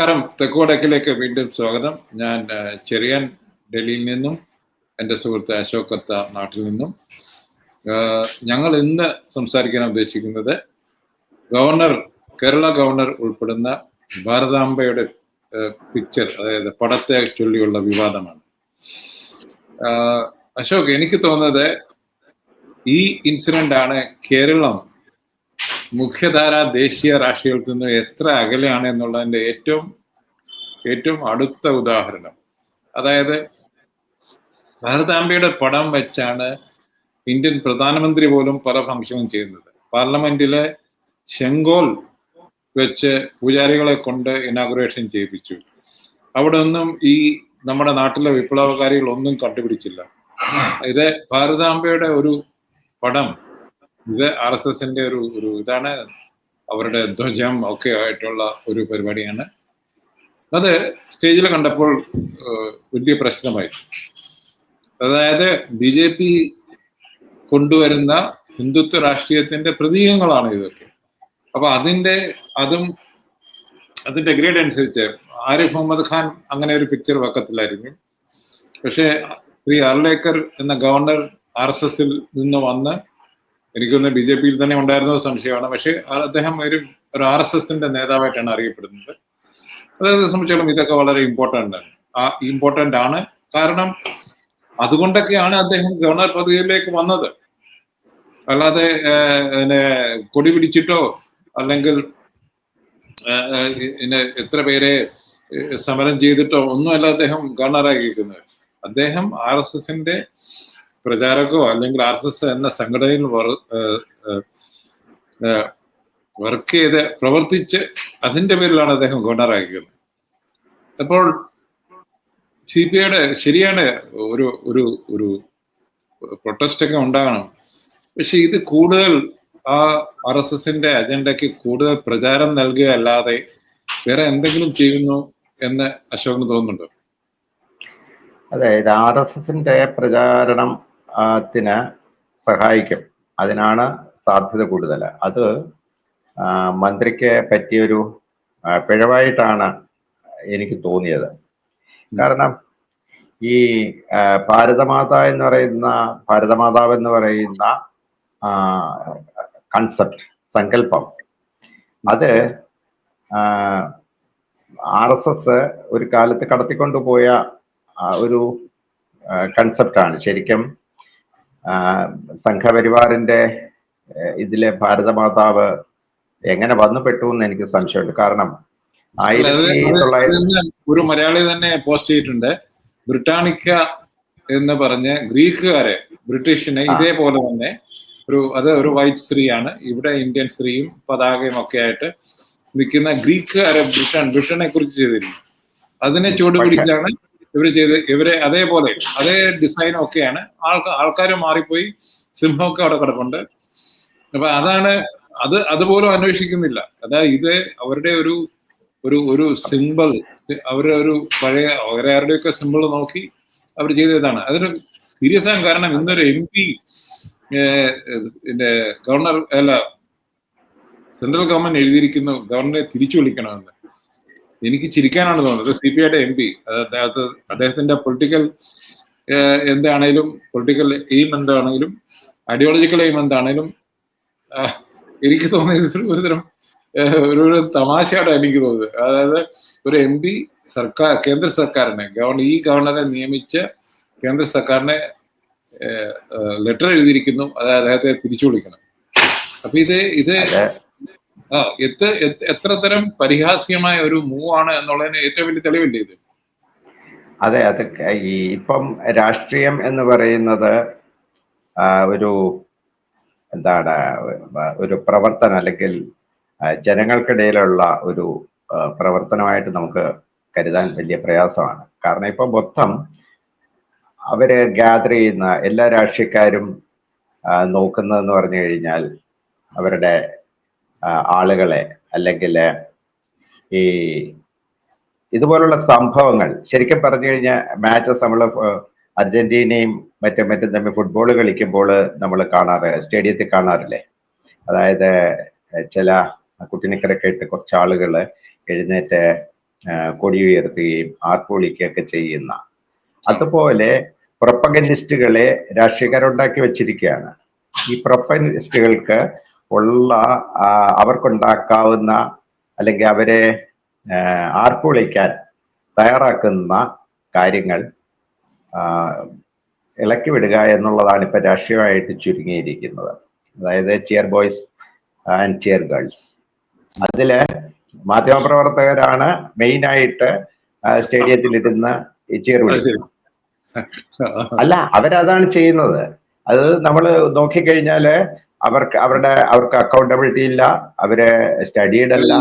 നമസ്കാരം. തെക്കുവടക്കിലേക്ക് വീണ്ടും സ്വാഗതം. ഞാൻ ചെറിയൻ ഡൽഹിയിൽ നിന്നും എന്റെ സുഹൃത്ത് അശോകത്ത കത്ത നാട്ടിൽ നിന്നും. ഞങ്ങൾ ഇന്ന് സംസാരിക്കാൻ ഉദ്ദേശിക്കുന്നത് ഗവർണർ കേരള ഗവർണർ ഉൾപ്പെടുന്ന ഭാരതാംബയുടെ പിക്ചർ അതായത് പടത്തെ ചൊല്ലിയുള്ള വിവാദമാണ്. അശോക് എനിക്ക് തോന്നുന്നത് ഈ ഇൻസിഡന്റ് ആണ് കേരളം മുഖ്യധാര ദേശീയ രാഷ്ട്രീയത്തിൽ നിന്ന് എത്ര അകലെയാണ് എന്നുള്ളതിന്റെ ഏറ്റവും ഏറ്റവും അടുത്ത ഉദാഹരണം. അതായത് ഭാരതാംബയുടെ പടം വെച്ചാണ് ഇന്ത്യൻ പ്രധാനമന്ത്രി പോലും പല ഫംഗ്ഷനും ചെയ്യുന്നത്. പാർലമെന്റിലെ ശെങ്കോൽ വെച്ച് പൂജാരികളെ കൊണ്ട് ഇനാഗുറേഷൻ ചെയ്യിപ്പിച്ചു. അവിടെ ഒന്നും ഈ നമ്മുടെ നാട്ടിലെ വിപ്ലവകാരികൾ ഒന്നും കണ്ടുപിടിച്ചില്ല. ഇത് ഭാരതാംബയുടെ ഒരു പടം. ഇത് ആർ എസ് എസിന്റെ ഒരു ഒരു ഇതാണ്. അവരുടെ ധ്വജം ഒക്കെ ആയിട്ടുള്ള ഒരു പരിപാടിയാണ്. അത് സ്റ്റേജിൽ കണ്ടപ്പോൾ വലിയ പ്രശ്നമായി. അതായത് ബി ജെ പി കൊണ്ടുവരുന്ന ഹിന്ദുത്വ രാഷ്ട്രീയത്തിന്റെ പ്രതീകങ്ങളാണ് ഇതൊക്കെ. അപ്പൊ അതിന്റെ അതും അതിന്റെ ഗ്രേഡ് അനുസരിച്ച് ആരിഫ് മുഹമ്മദ് ഖാൻ അങ്ങനെ ഒരു പിക്ചർ വെക്കത്തില്ലായിരിക്കും പക്ഷേ ശ്രീ അർലേക്കർ എന്ന ഗവർണർ ആർ എസ് എസിൽ നിന്ന് വന്ന് എനിക്കൊന്ന് ബി ജെ പിയിൽ തന്നെ ഉണ്ടായിരുന്ന സംശയമാണ്. പക്ഷെ അദ്ദേഹം ഒരു ഒരു ആർ എസ് എസിന്റെ നേതാവായിട്ടാണ് അറിയപ്പെടുന്നത്. അതായത് സംബന്ധിച്ചോളം ഇതൊക്കെ വളരെ ഇമ്പോർട്ടന്റ് ആണ്. ആ ഇമ്പോർട്ടന്റ് ആണ്. കാരണം അതുകൊണ്ടൊക്കെയാണ് അദ്ദേഹം ഗവർണർ പദവിയിലേക്ക് വന്നത്. അല്ലാതെ കൊടി പിടിച്ചിട്ടോ അല്ലെങ്കിൽ എത്ര പേരെ സമരം ചെയ്തിട്ടോ ഒന്നുമല്ല അദ്ദേഹം ഗവർണറായിരിക്കുന്നത് അദ്ദേഹം ആർ എസ് എസിന്റെ പ്രചാരകോ അല്ലെങ്കിൽ ആർ എസ് എസ് എന്ന സംഘടനയിൽ വർക്ക് ചെയ്ത് പ്രവർത്തിച്ച് അതിന്റെ പേരിലാണ് അദ്ദേഹം ഗവർണറാക്കിയത്. അപ്പോൾ സി പി ഐയുടെ ശരിയാണ് ഒരു ഒരു ഒരു പ്രൊട്ടസ്റ്റ് ഒക്കെ ഉണ്ടാകണം. പക്ഷെ ഇത് കൂടുതൽ ആ ആർ എസ് എസിന്റെ അജണ്ടയ്ക്ക് കൂടുതൽ പ്രചാരം നൽകുക അല്ലാതെ വേറെ എന്തെങ്കിലും ചെയ്യുന്നു എന്ന് അശോകന് തോന്നുന്നുണ്ടോ? അതെ ഇത് ആർ എസ് എസിന്റെ പ്രചാരണം ത്തിന് സഹായിക്കും. അതിനാണ് സാധ്യത കൂടുതൽ. അത് മന്ത്രിക്ക് പറ്റിയൊരു പിഴവായിട്ടാണ് എനിക്ക് തോന്നിയത്. കാരണം ഈ ഭാരതമാത എന്ന് പറയുന്ന ഭാരതമാതാവ് എന്ന് പറയുന്ന കൺസെപ്റ്റ് സങ്കല്പം അത് ആർ എസ് എസ് ഒരു കാലത്ത് കടത്തിക്കൊണ്ടുപോയ ഒരു കൺസെപ്റ്റാണ് ശരിക്കും സംഘപരിവാറിന്റെ ഇതിലെ ഭാരതമാതാവ് എങ്ങനെ വന്നുപെട്ടു എന്ന് എനിക്ക് സംശയമുണ്ട്. കാരണം ഒരു മലയാളി തന്നെ പോസ്റ്റ് ചെയ്തിട്ടുണ്ട്. ബ്രിട്ടാനിക്ക എന്ന് പറഞ്ഞ് ഗ്രീക്കുകാരെ ബ്രിട്ടീഷിനെ ഇതേപോലെ തന്നെ ഒരു അത് ഒരു വൈറ്റ് സ്ത്രീയാണ്. ഇവിടെ ഇന്ത്യൻ സ്ത്രീയും പതാകയും ഒക്കെ ആയിട്ട് നിൽക്കുന്ന ഗ്രീക്കുകാരെ ബ്രിട്ടൻ ബ്രിട്ടനെ കുറിച്ച് ചെയ്തിരുന്നു. അതിനെ ചുവട് ഇവർ ചെയ്ത് ഇവരെ അതേപോലെ അതേ ഡിസൈൻ ഒക്കെയാണ്. ആൾക്കാർ ആൾക്കാർ മാറിപ്പോയി സിംഹമൊക്കെ അവിടെ കിടപ്പുണ്ട്. അപ്പൊ അതാണ് അത് അതുപോലും അന്വേഷിക്കുന്നില്ല. അതായത് ഇത് അവരുടെ ഒരു ഒരു ഒരു സിമ്പിൾ അവരുടെ ഒരു പഴയ അവരെ ആരുടെയൊക്കെ സിമ്പിൾ നോക്കി അവർ ചെയ്തതാണ്. അതിന് സീരിയസ് ആകാൻ കാരണം ഇന്നൊരു എം പി ഗവർണർ അല്ല സെൻട്രൽ ഗവൺമെന്റ് എഴുതിയിരിക്കുന്നു ഗവർണറെ തിരിച്ചു വിളിക്കണമെന്ന്. എനിക്ക് ചിരിക്കാനാണ് തോന്നുന്നത്. സി പി ഐയുടെ എം പി അദ്ദേഹത്തെ അദ്ദേഹത്തിന്റെ പൊളിറ്റിക്കൽ എന്താണേലും പൊളിറ്റിക്കൽ എയിം എന്താണെങ്കിലും ഐഡിയോളജിക്കൽ എയിം എന്താണേലും എനിക്ക് തോന്നിയത് ഒരുതരം ഒരു ഒരു തമാശയാണ് എനിക്ക് തോന്നുന്നത്. അതായത് ഒരു എം പി സർക്കാർ കേന്ദ്ര സർക്കാരിനെ ഗവർണർ ഈ ഗവർണറെ നിയമിച്ച കേന്ദ്ര സർക്കാരിനെ ലെറ്റർ എഴുതിയിരിക്കുന്നു. അതായത് അദ്ദേഹത്തെ തിരിച്ചു വിളിക്കണം അപ്പൊ ഇത് ഇത് ആ എത്ര എത്ര- എത്ര തരം പരിഹാസ്യമായ ഒരു മൂവാണ് എന്നുള്ളതിന് ഏറ്റവും വലിയ തെളിവില്ലേ ഇത്? അതെ അത് ഈ ഇപ്പം രാഷ്ട്രീയം എന്ന് പറയുന്നത് ഒരു എന്താണ് ഒരു പ്രവർത്തനം അല്ലെങ്കിൽ ജനങ്ങൾക്കിടയിലുള്ള ഒരു പ്രവർത്തനമായിട്ട് നമുക്ക് കരുതാൻ വലിയ പ്രയാസമാണ്. കാരണം ഇപ്പം മൊത്തം അവർ ഗ്യാദർ ചെയ്യുന്ന എല്ലാ രാഷ്ട്രീയക്കാരും നോക്കുന്നതെന്ന് പറഞ്ഞു കഴിഞ്ഞാൽ അവരുടെ ആളുകളെ അല്ലെങ്കിൽ ഈ ഇതുപോലുള്ള സംഭവങ്ങൾ ശരിക്കും പറഞ്ഞു കഴിഞ്ഞാൽ മാച്ചസ് നമ്മൾ അർജന്റീനയും മറ്റും മറ്റും തമ്മിൽ ഫുട്ബോൾ കളിക്കുമ്പോൾ നമ്മൾ കാണാറ് സ്റ്റേഡിയത്തിൽ കാണാറില്ലേ? അതായത് ചില കുട്ടിനിക്കരൊക്കെ ഇട്ട് കുറച്ച് ആളുകൾ എഴുന്നേറ്റ് കൊടി ഉയർത്തുകയും ആർപ്പൊളിക്കുകയൊക്കെ ചെയ്യുന്ന. അതുപോലെ പ്രൊപ്പഗനിസ്റ്റുകളെ രാഷ്ട്രീയക്കാരുണ്ടാക്കി വെച്ചിരിക്കുകയാണ്. ഈ പ്രൊപ്പഗനിസ്റ്റുകൾക്ക് ഉള്ള അവർക്കുണ്ടാക്കാവുന്ന അല്ലെങ്കിൽ അവരെ ആ, ആർപ്പുവിളിക്കാൻ തയ്യാറാക്കുന്ന കാര്യങ്ങൾ ഇളക്കി വിടുക എന്നുള്ളതാണ് ഇപ്പൊ രാഷ്ട്രീയമായിട്ട് ചുരുങ്ങിയിരിക്കുന്നത്. അതായത് cheer boys and cheer girls. അതിൽ മാധ്യമപ്രവർത്തകരാണ് മെയിനായിട്ട് സ്റ്റേഡിയത്തിൽ ഇരുന്ന് ചിയർ അല്ല അവരതാണ് ചെയ്യുന്നത്. അത് നമ്മൾ നോക്കിക്കഴിഞ്ഞാൽ അവർക്ക് അവരുടെ അവർക്ക് അക്കൗണ്ടബിലിറ്റി ഇല്ല അവർ സ്റ്റഡീഡ് അല്ല.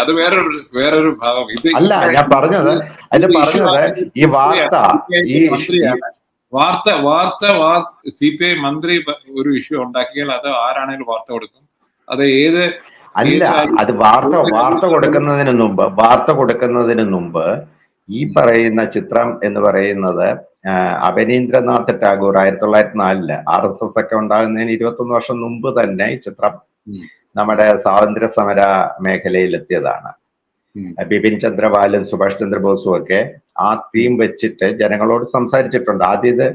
അത് വേറൊരു വേറൊരു ഭാഗം. ഇത് അല്ല ഞാൻ പറഞ്ഞത് അതിൽ പറഞ്ഞത് ഈ വാർത്ത ഈ വാർത്ത വാർത്ത സി പി ഐ മന്ത്രി ഒരു ഇഷ്യൂ ഉണ്ടാക്കിയാൽ അത് ആരാണെങ്കിലും വാർത്ത കൊടുക്കും. അത് ഏത് അല്ല അത് വാർത്ത വാർത്ത കൊടുക്കുന്നതിന് മുമ്പ് വാർത്ത കൊടുക്കുന്നതിന് മുമ്പ് ഈ പറയുന്ന ചിത്രം എന്ന് പറയുന്നത് ആ, അഭിനീന്ദ്രനാഥ് ടാഗോർ ആയിരത്തി തൊള്ളായിരത്തി നാലിൽ ആർ എസ് എസ് ഒക്കെ ഉണ്ടാകുന്നതിന് ഇരുപത്തൊന്ന് വർഷം മുമ്പ് തന്നെ ഈ ചിത്രം നമ്മുടെ സ്വാതന്ത്ര്യ സമര മേഖലയിൽ എത്തിയതാണ്. ബിപിൻ ചന്ദ്രപാലും സുഭാഷ് ചന്ദ്രബോസും ഒക്കെ ആ തീം വെച്ചിട്ട് ജനങ്ങളോട് സംസാരിച്ചിട്ടുണ്ട്. ആദ്യം ഇത്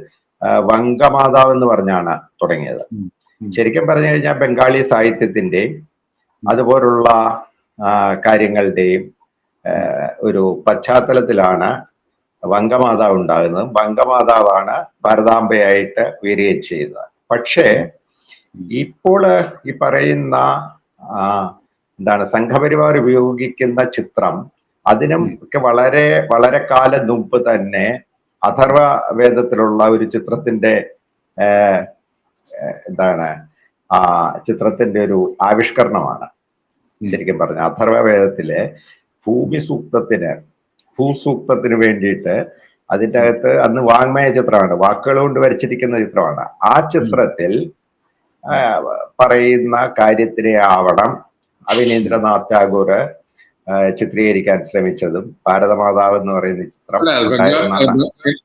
വങ്കമാതാവ് എന്ന് പറഞ്ഞാണ് തുടങ്ങിയത്. ശരിക്കും പറഞ്ഞു കഴിഞ്ഞാൽ ബംഗാളി സാഹിത്യത്തിന്റെയും അതുപോലുള്ള കാര്യങ്ങളുടെയും ഒരു പശ്ചാത്തലത്തിലാണ് വംഗമാതാവ് ഉണ്ടാകുന്നത്. വംഗമാതാവാണ് ഭാരതാംബയായിട്ട് വീരുകയും ചെയ്യുന്നത് പക്ഷേ ഇപ്പോൾ ഈ പറയുന്ന എന്താണ് സംഘപരിവാർ ഉപയോഗിക്കുന്ന ചിത്രം അതിനും ഒക്കെ വളരെ വളരെ കാലം മുമ്പ് തന്നെ അഥർവ വേദത്തിലുള്ള ഒരു ചിത്രത്തിന്റെ എന്താണ് ആ ചിത്രത്തിന്റെ ഒരു ആവിഷ്കരണമാണ്. ശരിക്കും പറഞ്ഞ അഥർവ വേദത്തിലെ ഭൂമി സൂക്തത്തിന് ഭൂസൂക്തത്തിന് വേണ്ടിയിട്ട് അതിന്റെ അകത്ത് അന്ന് വാങ്മയ ചിത്രമാണ് വാക്കുകൾ കൊണ്ട് വരച്ചിരിക്കുന്ന ചിത്രമാണ്. ആ ചിത്രത്തിൽ പറയുന്ന കാര്യത്തിനെ ആവണം അഭിനേന്ദ്രനാഥ് ടാഗോർ ചിത്രീകരിക്കാൻ ശ്രമിച്ചതും ഭാരതമാതാവ് എന്ന് പറയുന്ന ചിത്രം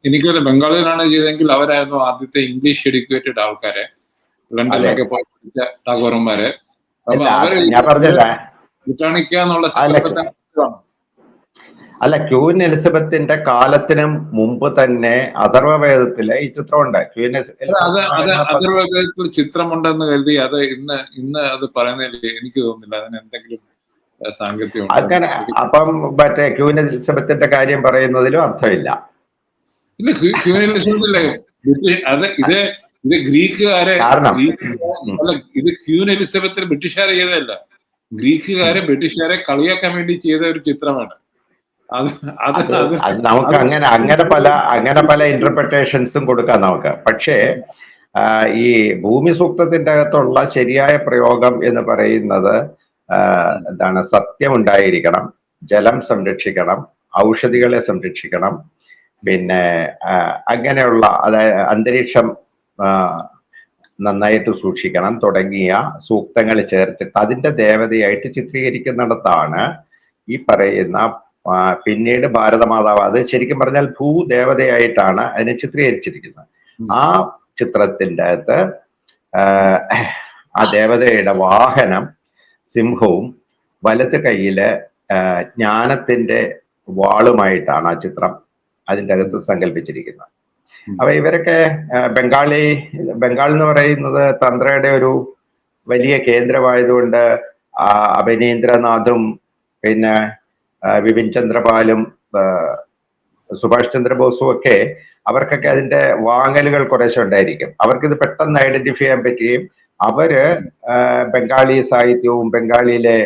എനിക്കൊരു ബംഗാളിലാണ് ചെയ്തെങ്കിൽ അവരായിരുന്നു ആദ്യത്തെ ഇംഗ്ലീഷ് എഡ്യൂക്കേറ്റഡ് ആൾക്കാരെ ലണ്ടനിലൊക്കെ പോയി അവർ ഞാൻ പറഞ്ഞില്ല എന്നുള്ള അല്ല, അല്ല ക്യൂൻ എലിസബത്തിന്റെ കാലത്തിന് മുമ്പ് തന്നെ അഥർവവേദത്തിലെ ഈ ചിത്രം ഉണ്ട് ക്യൂൻ അത് അത് അതിർവേദത്തിൽ ചിത്രമുണ്ടെന്ന് കരുതി അത് ഇന്ന് ഇന്ന് അത് പറയുന്നതിൽ എനിക്ക് തോന്നുന്നില്ല. അതിന് എന്തെങ്കിലും സാങ്കത്യം അങ്ങനെ അപ്പം മറ്റേ ക്യൂൻ എലിസബത്തിന്റെ കാര്യം പറയുന്നതിലും അർത്ഥമില്ല. ഇല്ല ക്യൂൻ ബ്രിട്ടീഷ് അത് ഇത് ഇത് ഗ്രീക്കുകാരെ ഗ്രീക്ക് അല്ല ഇത് ക്യൂൻ എലിസബത്തിൽ ബ്രിട്ടീഷുകാരെ ചെയ്തതല്ല. ഗ്രീക്കുകാരെ ബ്രിട്ടീഷുകാരെ കളിയാക്കാൻ വേണ്ടി ചെയ്ത ഒരു ചിത്രമാണ്. നമുക്ക് അങ്ങനെ അങ്ങനെ പല അങ്ങനെ പല ഇന്റർപ്രിട്ടേഷൻസും കൊടുക്കാം നമുക്ക്. പക്ഷേ ഈ ഭൂമി സൂക്തത്തിന്റെ അകത്തുള്ള ശരിയായ പ്രയോഗം എന്ന് പറയുന്നത് എന്താണ് സത്യം ഉണ്ടായിരിക്കണം ജലം സംരക്ഷിക്കണം ഔഷധികളെ സംരക്ഷിക്കണം പിന്നെ അങ്ങനെയുള്ള അതായത് അന്തരീക്ഷം നന്നായിട്ട് സൂക്ഷിക്കണം. തുടങ്ങിയ സൂക്തങ്ങൾ ചേർത്തിട്ട് അതിന്റെ ദേവതയായിട്ട് ചിത്രീകരിക്കുന്നിടത്താണ് ഈ പറയുന്ന പിന്നീട് ഭാരതമാതാവ് അത് ശരിക്കും പറഞ്ഞാൽ ഭൂദേവതയായിട്ടാണ് അതിനെ ചിത്രീകരിച്ചിരിക്കുന്നത്. ആ ചിത്രത്തിന്റെ അകത്ത് ആ, ദേവതയുടെ വാഹനം സിംഹവും വലത്ത് കൈയിൽ ജ്ഞാനത്തിന്റെ വാളുമായിട്ടാണ് ആ ചിത്രം അതിന്റെ അകത്ത് സങ്കല്പിച്ചിരിക്കുന്നത്. അപ്പൊ ഇവരൊക്കെ ബംഗാളി ബംഗാൾ എന്ന് പറയുന്നത് തന്ത്രയുടെ ഒരു വലിയ കേന്ദ്രമായതുകൊണ്ട് അഭിനേന്ദ്രനാഥും പിന്നെ വിപിൻ ചന്ദ്രപാലും സുഭാഷ് ചന്ദ്രബോസും ഒക്കെ അവർക്കൊക്കെ അതിന്റെ വാങ്ങലുകൾ കുറേശ്ശെ ഉണ്ടായിരിക്കും. അവർക്കിത് പെട്ടെന്ന് ഐഡന്റിഫൈ ചെയ്യാൻ പറ്റുകയും അവർ ബംഗാളി സാഹിത്യവും ബംഗാളിയിലെ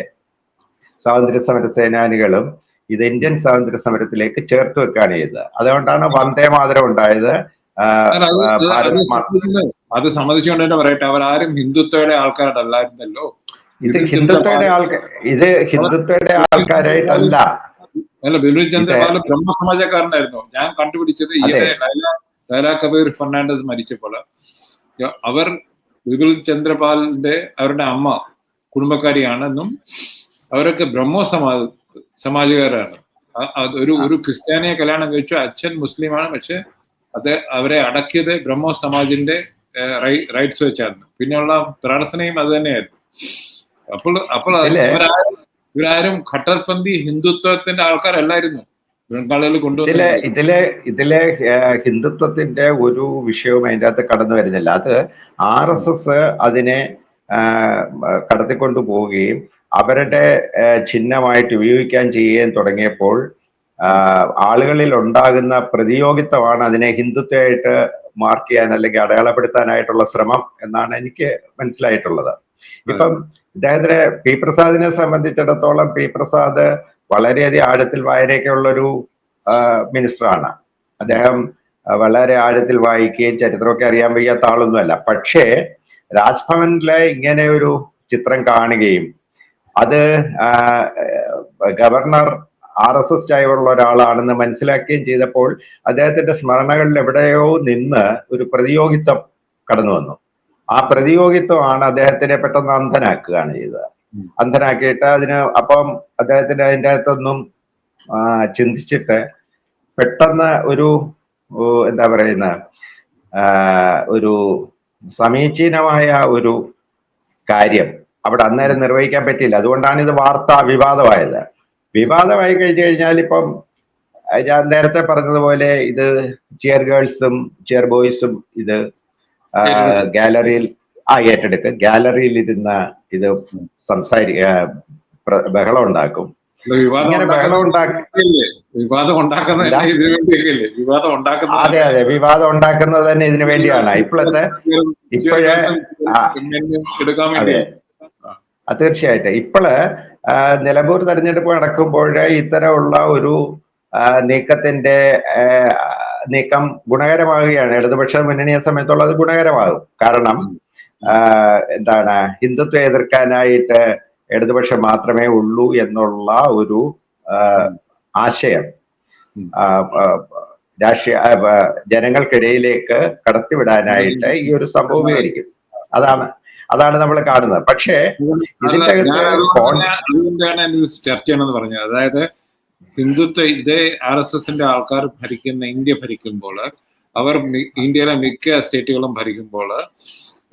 സ്വാതന്ത്ര്യ സമര സേനാനികളും ഇത് ഇന്ത്യൻ സ്വാതന്ത്ര്യ സമരത്തിലേക്ക് ചേർത്ത് വെക്കുകയാണ് ചെയ്തത്. അതുകൊണ്ടാണ് വന്ദേ മാതരം ഉണ്ടായത്. അത്. സമ്മതിച്ചുകൊണ്ട് തന്നെ പറയട്ടെ അവരാരും ഹിന്ദുത്വയുടെ ആൾക്കാരല്ലായിരുന്നല്ലോ ഇത് ഹിന്ദുത്വയുടെ ആൾക്കാർ ഇത് ഹിന്ദുത്വയുടെ ആൾക്കാരായിട്ടല്ല. അല്ല ബിപിൻ ചന്ദ്രപാൽ ബ്രഹ്മസമാജക്കാരനായിരുന്നു. ഞാൻ കണ്ടുപിടിച്ചത് ഈയിടെ ലൈല ലൈല കബീർ ഫെർണാണ്ടസ് മരിച്ചപ്പോൾ. അവർ ബിപിൻ ചന്ദ്രപാലിന്റെ അവരുടെ അമ്മ കുടുംബക്കാരിയാണെന്നും അവരൊക്കെ ബ്രഹ്മോ സമാ സമാജകാരാണ് ഒരു ഒരു ക്രിസ്ത്യാനിയെ കല്യാണം കഴിച്ചു. അച്ഛൻ മുസ്ലിമാണ്. പക്ഷെ അത് അവരെ അടക്കിയത് ബ്രഹ്മോ സമാജിന്റെ റൈറ്റ്സ് വെച്ചായിരുന്നു പിന്നെയുള്ള പ്രാർത്ഥനയും അത് തന്നെയായിരുന്നു. അപ്പോൾ അപ്പോൾ ഇവരാരും ഖട്ടർപന്തി ഹിന്ദുത്വത്തിന്റെ ആൾക്കാരല്ലായിരുന്നു. ഇതിലെ ഇതിലെ ഇതിലെ ഹിന്ദുത്വത്തിന്റെ ഒരു വിഷയവും അതിന്റെ അകത്ത് കടന്നു വരുന്നില്ല. അത് ആർ എസ് എസ് അതിനെ കടത്തിക്കൊണ്ടു പോവുകയും അവരുടെ ചിഹ്നമായിട്ട് ഉപയോഗിക്കാൻ ചെയ്യുകയും തുടങ്ങിയപ്പോൾ ആളുകളിൽ ഉണ്ടാകുന്ന പ്രതിയോഗിത്വമാണ് അതിനെ ഹിന്ദുത്വമായിട്ട് മാർക്ക് ചെയ്യാൻ അല്ലെങ്കിൽ അടയാളപ്പെടുത്താനായിട്ടുള്ള ശ്രമം എന്നാണ് എനിക്ക് മനസ്സിലായിട്ടുള്ളത്. ഇപ്പം ഇദ്ദേഹത്തിന് പി പ്രസാദിനെ സംബന്ധിച്ചിടത്തോളം പി പ്രസാദ് വളരെയധികം ആഴത്തിൽ വായനയൊക്കെ ഉള്ളൊരു മിനിസ്റ്ററാണ്. അദ്ദേഹം വളരെ ആഴത്തിൽ വായിക്കുകയും ചരിത്രമൊക്കെ അറിയാൻ വയ്യാത്ത ആളൊന്നുമല്ല. പക്ഷേ രാജ്ഭവനിലെ ഇങ്ങനെ ഒരു ചിത്രം കാണുകയും അത് ഗവർണർ ആർ എസ് എസ് ചായവുള്ള ഒരാളാണെന്ന് മനസ്സിലാക്കുകയും ചെയ്തപ്പോൾ അദ്ദേഹത്തിന്റെ സ്മരണകളിൽ എവിടെയോ നിന്ന് ഒരു പ്രതിയോഗിത്വം കടന്നു വന്നു ആ പ്രതിയോഗിത്വമാണ് അദ്ദേഹത്തിനെ പെട്ടെന്ന് അന്ധനാക്കുകയാണ് ചെയ്തത്. അന്ധനാക്കിയിട്ട് അതിന് അപ്പം അദ്ദേഹത്തിന്റെ അതിന്റെ അകത്തൊന്നും ചിന്തിച്ചിട്ട് പെട്ടെന്ന് ഒരു എന്താ പറയുന്ന ഒരു സമീചീനമായ ഒരു കാര്യം അവിടെ അന്നേരം നിർവഹിക്കാൻ പറ്റില്ല അതുകൊണ്ടാണ് ഇത് വാർത്ത വിവാദമായത്. വിവാദമായി കഴിഞ്ഞു കഴിഞ്ഞാൽ ഇപ്പം ഞാൻ നേരത്തെ പറഞ്ഞതുപോലെ ഇത് ചെയർ ഗേൾസും ചെയർ ബോയ്സും ഇത് ഗാലറിയിൽ ആ ഏറ്റെടുക്കും. ഗാലറിയിൽ ഇരുന്ന ഇത് സംസാരി ആ, ബഹളം ഉണ്ടാക്കും. അതെ അതെ. വിവാദം ഉണ്ടാക്കുന്നത് തന്നെ ഇതിനു വേണ്ടിയാണ്. ഇപ്പോഴത്തെ ഇപ്പോഴേ. എടുക്കാൻ വേണ്ടി തീർച്ചയായിട്ടും. ഇപ്പോൾ നിലമ്പൂർ തെരഞ്ഞെടുപ്പ് നടക്കുമ്പോൾ ഇത്തരമുള്ള ഒരു നീക്കത്തിന്റെ നീക്കം ഗുണകരമാകുകയാണ് ഇടതുപക്ഷ മുന്നണിയെ സമയത്തുള്ള അത് ഗുണകരമാകും. കാരണം എന്താണ് ഹിന്ദുത്വം എതിർക്കാനായിട്ട് ഇടതുപക്ഷം മാത്രമേ ഉള്ളൂ എന്നുള്ള ഒരു ആശയം രാഷ്ട്രീയ ജനങ്ങൾക്കിടയിലേക്ക് കടത്തിവിടാനായിട്ട് ഈ ഒരു സംഭവം ഉപകരിക്കും. അതാണ്. അതാണ് നമ്മൾ കാണുന്നത്. പക്ഷേ ഇതിന്റെ ചർച്ച ചെയ്യണമെന്ന് പറഞ്ഞത്. അതായത് ഹിന്ദുത്വ ഇതേ ആർ എസ് എസിന്റെ ആൾക്കാർ ഭരിക്കുന്ന ഇന്ത്യ ഭരിക്കുമ്പോൾ അവർ ഇന്ത്യയിലെ മിക്ക സ്റ്റേറ്റുകളും ഭരിക്കുമ്പോൾ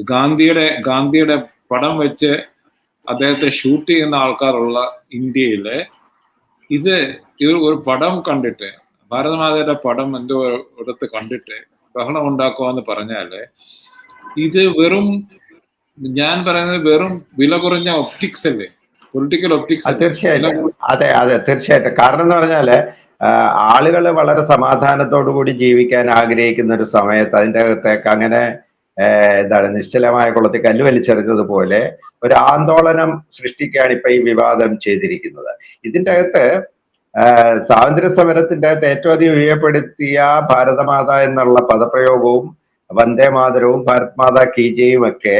ഗാന്ധിയുടെ ഗാന്ധിയുടെ പടം വെച്ച് അദ്ദേഹത്തെ ഷൂട്ട് ചെയ്യുന്ന ആൾക്കാരുള്ള ഇന്ത്യയിൽ ഇത് ഇത് ഒരു പടം കണ്ടിട്ട് ഭാരതമാതയുടെ പടം എന്തോ ഇടത്ത് കണ്ടിട്ട് ബഹളം ഉണ്ടാക്കുക എന്ന് പറഞ്ഞാൽ ഇത് വെറും ഞാൻ പറയുന്നത് വെറും വില കുറഞ്ഞ ഒപ്റ്റിക്സ് അല്ലേ? പൊളിറ്റിക്കൽ ഒപ്റ്റിക്സ് തീർച്ചയായിട്ടും. അതെ അതെ തീർച്ചയായിട്ടും. കാരണം എന്ന് പറഞ്ഞാൽ ആളുകൾ വളരെ സമാധാനത്തോടു കൂടി ജീവിക്കാൻ ആഗ്രഹിക്കുന്ന ഒരു സമയത്ത് അതിന്റെ അകത്തേക്ക് അങ്ങനെ എന്താണ് നിശ്ചലമായ കുളത്തിൽ കല്ല് വലിച്ചെറിഞ്ഞത് പോലെ ഒരു ആന്തോളനം സൃഷ്ടിക്കുകയാണ് ഇപ്പൊ ഈ വിവാദം ചെയ്തിരിക്കുന്നത്. ഇതിന്റെ അകത്ത് സ്വാതന്ത്ര്യ സമരത്തിന്റെ അകത്ത് ഏറ്റവും അധികം വിജയപ്പെടുത്തിയ ഭാരതമാത എന്നുള്ള പദപ്രയോഗവും വന്ദേ മാതരവും ഭാരത് മാതാ കീജയും ഒക്കെ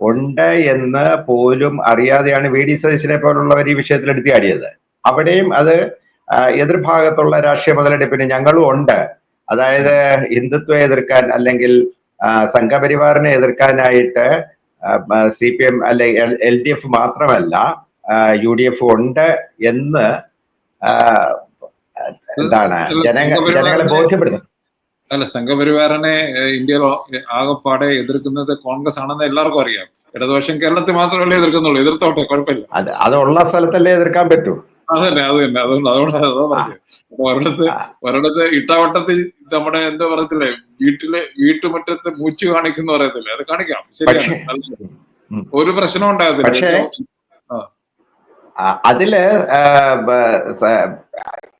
ഉണ്ട് എന്ന് പോലും അറിയാതെയാണ് വി ഡി സതീശനെ പോലുള്ളവർ ഈ വിഷയത്തിൽ എടുത്തിയാടിയത് അവിടെയും അത് എതിർഭാഗത്തുള്ള രാഷ്ട്രീയ മുതലെടുപ്പിന് ഞങ്ങളും ഉണ്ട്. അതായത് ഹിന്ദുത്വം എതിർക്കാൻ അല്ലെങ്കിൽ സംഘപരിവാറിനെ എതിർക്കാനായിട്ട് സി പി എം അല്ലെ എൽ ഡി എഫ് മാത്രമല്ല യു ഡി എഫ് ഉണ്ട് എന്ന് എന്താണ് ജനങ്ങളെ ബോധ്യപ്പെടുത്തും. അല്ല സംഘപരിവാറിനെ ഇന്ത്യയിൽ ആകെപ്പാടെ എതിർക്കുന്നത് കോൺഗ്രസ് ആണെന്ന് എല്ലാവർക്കും അറിയാം. ഇടതുപക്ഷം കേരളത്തിൽ മാത്രമല്ലേ എതിർക്കുന്നുള്ളൂ. എതിർത്തോട്ടെ കുഴപ്പമില്ല. അത് അതുള്ള സ്ഥലത്തല്ലേ എതിർക്കാൻ പറ്റൂ. അതന്നെ അത് തന്നെ അതുകൊണ്ട് അതുകൊണ്ട് അതാ പറഞ്ഞത്. ഒരിടത്ത്. ഒരിടത്ത് ഇട്ടാവട്ടത്തിൽ നമ്മുടെ എന്താ പറയത്തില്ലേ വീട്ടിലെ വീട്ടുമുറ്റത്ത് മൂച്ചു കാണിക്കുന്ന പറയത്തില്ലേ? അത് കാണിക്കാം. ശരിയാണ്. ഒരു പ്രശ്നം ഉണ്ടാകത്തില്ല. അതിൽ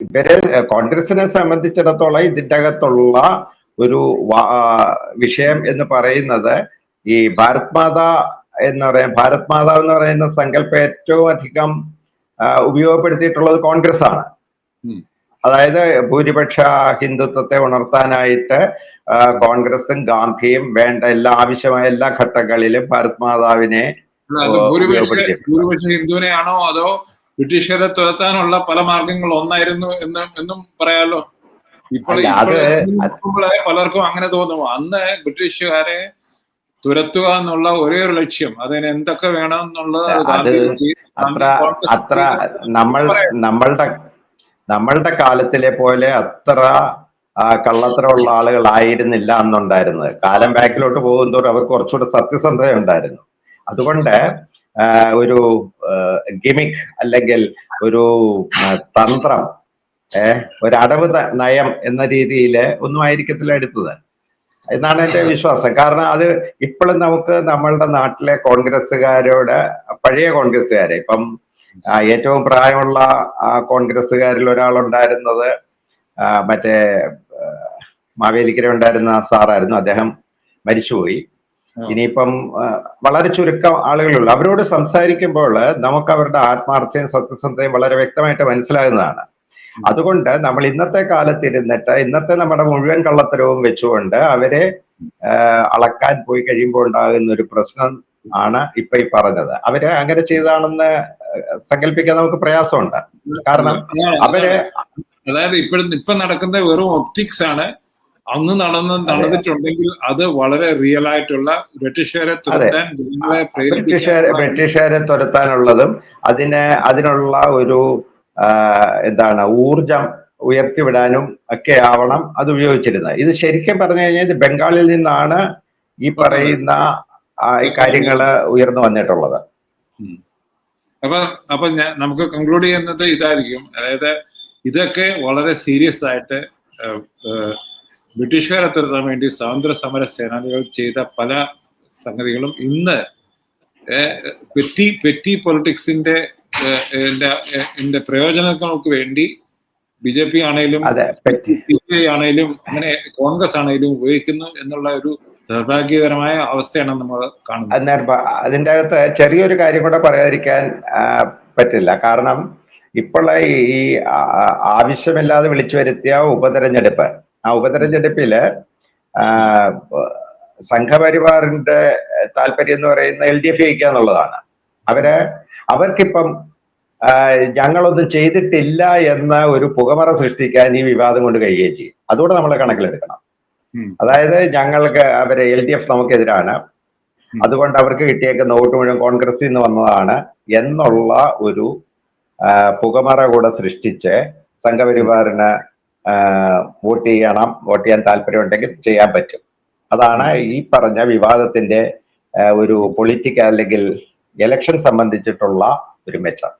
ഇവർ കോൺഗ്രസിനെ സംബന്ധിച്ചിടത്തോളം ഇതിന്റെ അകത്തുള്ള ഒരു വിഷയം എന്ന് പറയുന്നത് ഈ ഭാരത് മാതാ എന്ന് പറയാൻ ഭാരത് മാതാ എന്ന് പറയുന്ന സങ്കല്പം ഏറ്റവും അധികം ഉപയോഗപ്പെടുത്തിയിട്ടുള്ളത് കോൺഗ്രസ് ആണ് അതായത് ഭൂരിപക്ഷ ഹിന്ദുത്വത്തെ ഉണർത്താനായിട്ട് കോൺഗ്രസും ഗാന്ധിയും വേണ്ട എല്ലാ ആവശ്യമായ എല്ലാ ഘട്ടങ്ങളിലും ഭാരത് മാതാവിനെ. ഭൂരിപക്ഷ ഹിന്ദുവിനെയാണോ അതോ ബ്രിട്ടീഷുകാരെ തുരത്താനുള്ള പല മാർഗങ്ങൾ ഒന്നായിരുന്നു എന്ന് എന്നും പറയാലോ? ഇപ്പോൾ പലർക്കും അങ്ങനെ തോന്നും. അന്ന് ബ്രിട്ടീഷുകാരെ തുരത്തുക എന്നുള്ള ഒരേ ഒരു ലക്ഷ്യം. അതിന് എന്തൊക്കെ വേണം എന്നുള്ളത് അത് അത്ര നമ്മൾ നമ്മളുടെ നമ്മളുടെ കാലത്തിലെ പോലെ അത്ര കള്ളത്തരമുള്ള ആളുകളായിരുന്നില്ല അന്നുണ്ടായിരുന്നത് കാലം ബാക്കിലോട്ട് പോകുന്തോറും അവർക്ക് കുറച്ചുകൂടെ സത്യസന്ധത ഉണ്ടായിരുന്നു അതുകൊണ്ട് ഒരു ഗിമിക് അല്ലെങ്കിൽ ഒരു തന്ത്രം ഏഹ് ഒരടവ് നയം എന്ന രീതിയിൽ ഒന്നും ആയിരിക്കത്തില്ല എടുത്തത്. എന്നാണ് എന്റെ വിശ്വാസം. കാരണം അത് ഇപ്പോഴും നമുക്ക് നമ്മളുടെ നാട്ടിലെ കോൺഗ്രസ്സുകാരോട് പഴയ കോൺഗ്രസ്സുകാരെ ഇപ്പം ഏറ്റവും പ്രായമുള്ള കോൺഗ്രസ്സുകാരിൽ ഒരാളുണ്ടായിരുന്നത് മറ്റേ മാവേലിക്കര ഉണ്ടായിരുന്ന സാറായിരുന്നു. അദ്ദേഹം മരിച്ചുപോയി. ഇനിയിപ്പം വളരെ ചുരുക്കം ആളുകളുള്ളൂ അവരോട് സംസാരിക്കുമ്പോൾ നമുക്ക് അവരുടെ ആത്മാർത്ഥയും സത്യസന്ധയും വളരെ വ്യക്തമായിട്ട് മനസ്സിലാകുന്നതാണ്. അതുകൊണ്ട് നമ്മൾ ഇന്നത്തെ കാലത്ത് ഇരുന്നിട്ട് ഇന്നത്തെ നമ്മുടെ മുഴുവൻ കള്ളത്തരവും വെച്ചുകൊണ്ട് അവരെ അളക്കാൻ പോയി കഴിയുമ്പോൾ ഉണ്ടാകുന്ന ഒരു പ്രശ്നം ആണ് ഇപ്പൊ ഈ പറഞ്ഞത്. അവർ അങ്ങനെ ചെയ്താണെന്ന് സങ്കല്പിക്കാൻ നമുക്ക് പ്രയാസമുണ്ട്. കാരണം അവർ അതായത് ഇപ്പോഴും ഇപ്പൊ നടക്കുന്ന വെറും ഒപ്റ്റിക്സ് ആണ്. അന്ന് നടന്ന് നടന്നിട്ടുണ്ടെങ്കിൽ അത് വളരെ റിയൽ ആയിട്ടുള്ള ബ്രിട്ടീഷുകാരെ തുരത്താൻ ജനങ്ങളെ ബ്രിട്ടീഷുകാരെ ബ്രിട്ടീഷുകാരെ തുരത്താനുള്ളതും അതിന് അതിനുള്ള ഒരു എന്താണ് ഊർജം ഉയർത്തിവിടാനും ഒക്കെ ആവണം അത് ഉപയോഗിച്ചിരുന്നത്. ഇത് ശരിക്കും പറഞ്ഞു കഴിഞ്ഞാൽ ഇത് ബംഗാളിൽ നിന്നാണ് ഈ പറയുന്ന കാര്യങ്ങൾ ഉയർന്നു വന്നിട്ടുള്ളത്. അപ്പൊ അപ്പൊ ഞാൻ നമുക്ക് കൺക്ലൂഡ് ചെയ്യുന്നത് ഇതായിരിക്കും. അതായത് ഇതൊക്കെ വളരെ സീരിയസ് ആയിട്ട് ബ്രിട്ടീഷുകാരെ തുരത്താൻ വേണ്ടി സ്വാതന്ത്ര്യ സമര സേനാനികൾ ചെയ്ത പല സംഗതികളും ഇന്ന് പെറ്റി പെറ്റി പൊളിറ്റിക്സിന്റെ എന്റെ പ്രയോജനങ്ങൾക്ക് വേണ്ടി ബി ജെ പി ആണെങ്കിലും സി പി ഐ ആണെങ്കിലും അങ്ങനെ കോൺഗ്രസ് ആണെങ്കിലും ഉപയോഗിക്കുന്നു എന്നുള്ള ഒരു നിർഭാഗ്യകരമായ അവസ്ഥയാണ് നമ്മൾ കാണുന്നത്. അതിന്റെ അകത്ത് ചെറിയൊരു കാര്യം കൂടെ പറയാതിരിക്കാൻ പറ്റില്ല. കാരണം ഇപ്പോൾ ഈ ആവശ്യമില്ലാതെ വിളിച്ചു വരുത്തിയ ഉപതെരഞ്ഞെടുപ്പ് ആ ഉപതെരഞ്ഞെടുപ്പിൽ സംഘപരിവാറിന്റെ താല്പര്യം എന്ന് പറയുന്ന എൽ ഡി എഫ് ജയിക്കുക എന്നുള്ളതാണ്. അവർ അവർക്കിപ്പം ഞങ്ങളൊന്നും ചെയ്തിട്ടില്ല എന്ന ഒരു പുകമറ സൃഷ്ടിക്കാൻ ഈ വിവാദം കൊണ്ട് കഴിയുകയും ചെയ്യും. അതുകൂടെ നമ്മൾ കണക്കിലെടുക്കണം. അതായത് ഞങ്ങൾക്ക് അവരെ എൽ ഡി എഫ് നമുക്കെതിരാണ്. അതുകൊണ്ട് അവർക്ക് കിട്ടിയേക്കുന്ന വോട്ട് മുഴുവൻ കോൺഗ്രസിൽ നിന്ന് വന്നതാണ് എന്നുള്ള ഒരു പുകമറ കൂടെ സൃഷ്ടിച്ച് സംഘപരിവാറിന് വോട്ട് ചെയ്യണം വോട്ട് ചെയ്യാൻ താല്പര്യമുണ്ടെങ്കിൽ ചെയ്യാൻ പറ്റും. അതാണ് ഈ പറഞ്ഞ വിവാദത്തിന്റെ ഒരു പൊളിറ്റിക്കൽ അല്ലെങ്കിൽ ഇലക്ഷൻ സംബന്ധിച്ചിട്ടുള്ള ഒരു മെച്ചം.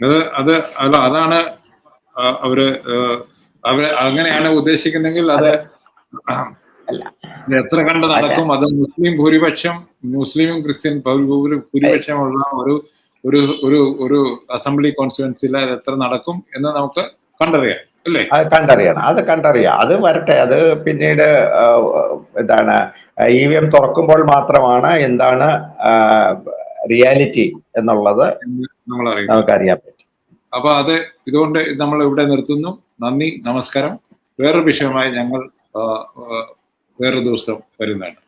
അത് അത് അല്ല അതാണ് അവർ അവർ അങ്ങനെയാണ് ഉദ്ദേശിക്കുന്നെങ്കിൽ അത് അല്ല. എത്ര കണ്ട് നടക്കും? അത് മുസ്ലിം ഭൂരിപക്ഷം മുസ്ലിമും ക്രിസ്ത്യൻ ഭൂരിപക്ഷമുള്ള ഒരു ഒരു ഒരു ഒരു അസംബ്ലി കോൺസ്റ്റിറ്റ്യുവൻസിയിൽ അത് എത്ര നടക്കും എന്ന് നമുക്ക് കണ്ടറിയാം അല്ലേ? അത് കണ്ടറിയണം അത് കണ്ടറിയാം. അത് വരട്ടെ അത് പിന്നീട് എന്താണ് ഇ വി എം തുറക്കുമ്പോൾ മാത്രമാണ് എന്താണ് റിയാലിറ്റി എന്നുള്ളത് നമുക്കറിയാൻ പറ്റും. അപ്പൊ അത് ഇതുകൊണ്ട് നമ്മൾ ഇവിടെ നിർത്തുന്നു. നന്ദി നമസ്കാരം. വേറൊരു വിഷയമായി ഞങ്ങൾ വേറൊരു ദിവസം വരുന്നതാണ്.